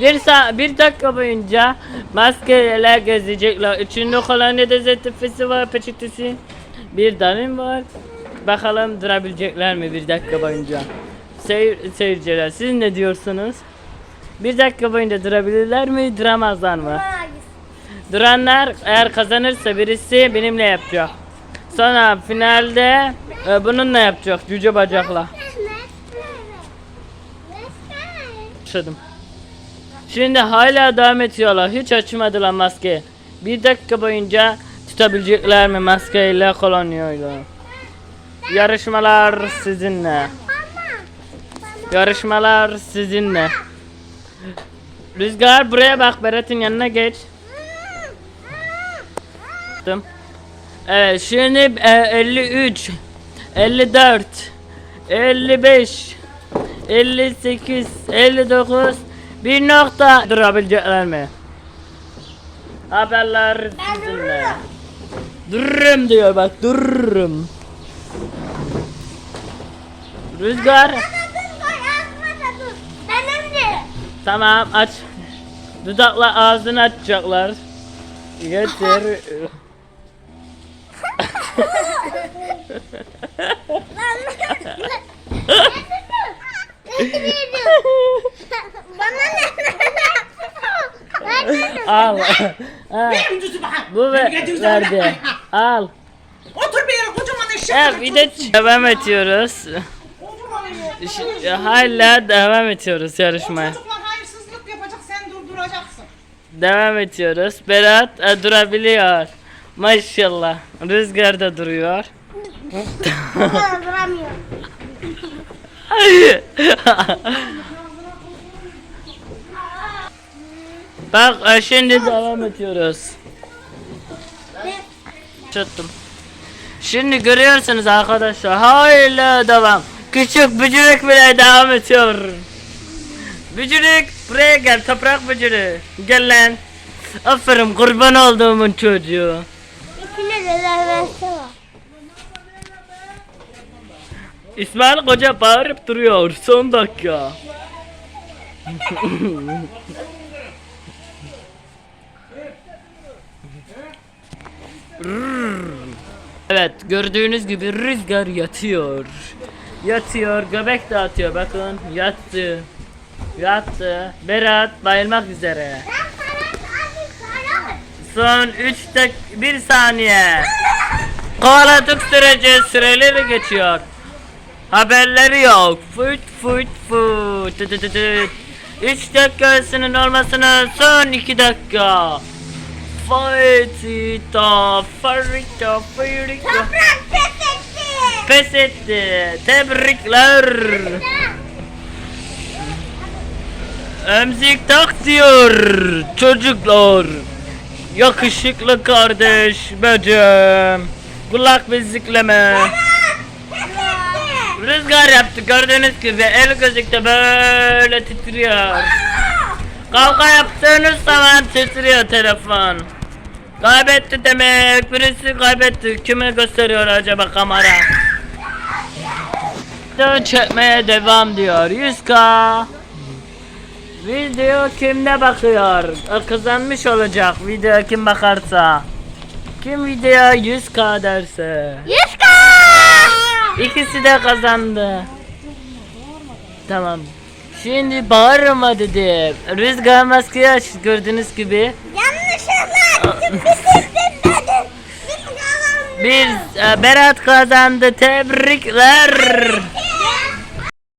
Bir, sa bir dakika boyunca maskeyle gezecekler. İçinde kolonya dezenfektanı var, peçetesi. Bir dalim var. Bakalım durabilecekler mi bir dakika boyunca? Seyir, seyirciler siz ne diyorsunuz? Bir dakika boyunca durabilirler mi, duramazlar mı? Duranlar eğer kazanırsa birisi benimle yapacak. Sonra finalde e, bununla yapacak cüce bacakla. Başladım. Şimdi hala devam ediyorlar. Hiç açmadılar maske. Bir dakika boyunca tutabilecekler mi maskeyle kolonyayla? Yarışmalar sizinle. Yarışmalar sizinle. Rüzgar buraya bak Berat'ın yanına geç. Evet şimdi e, 53 54 55 58 59 bir nokta durabilecekler mi? Haberler sizinle. Dururum diyor bak dururum. Rüzgar tamam aç. Dudakla ağzını açacaklar. Getir. Bana ne? Al. Al. Düzü bak. Bu ve verdi. Al. Otur bir yere kocaman eşek. Evet kadar bir de devam ediyoruz. Ş- Hala devam ediyoruz yarışmaya. Çocuklar hayırsızlık yapacak sen durduracaksın. Devam ediyoruz. Berat e, durabiliyor. Maşallah. Rüzgar da duruyor. Duramıyorum. Bak e, şimdi devam ediyoruz. Çattım. Şimdi görüyorsunuz arkadaşlar. Hala devam. Küçük bücürük bile devam ediyor. Bücürük buraya gel toprak bücürük. Gel lan. Aferin kurban olduğumun çocuğu. İçine de var. İsmail Koca bağırıp duruyor. Son dakika. Evet gördüğünüz gibi rüzgar yatıyor. Yatıyor göbek dağıtıyor bakın yattı. Yattı. Berat bayılmak üzere. Son 3 dak 1 saniye. Kovaladık sürece süreleri geçiyor. Haberleri yok. Tı tı tı. 3 dakikasının olmasına son 2 dakika. Fightita, farita, farita. Toprak pes etti. Pes etti. Tebrikler. Emzik tak diyor çocuklar. Yakışıklı kardeş bacım. Kulak bizikleme. Rüzgar yaptı gördüğünüz gibi el gözükte böyle titriyor. Kavga yaptığınız zaman titriyor telefon. Kaybetti demek. Birisi kaybetti. Kime gösteriyor acaba kamera? Video çekmeye devam diyor. 100k. Video kimde bakıyor? Kazanmış olacak video kim bakarsa. Kim videoya 100k derse. Yüzka. İkisi de kazandı. Tamam. Şimdi bağırma dedi. Rüzgar maskeyi aç gördüğünüz gibi. Yanlışlıkla. Biz e, Berat kazandı. Tebrikler.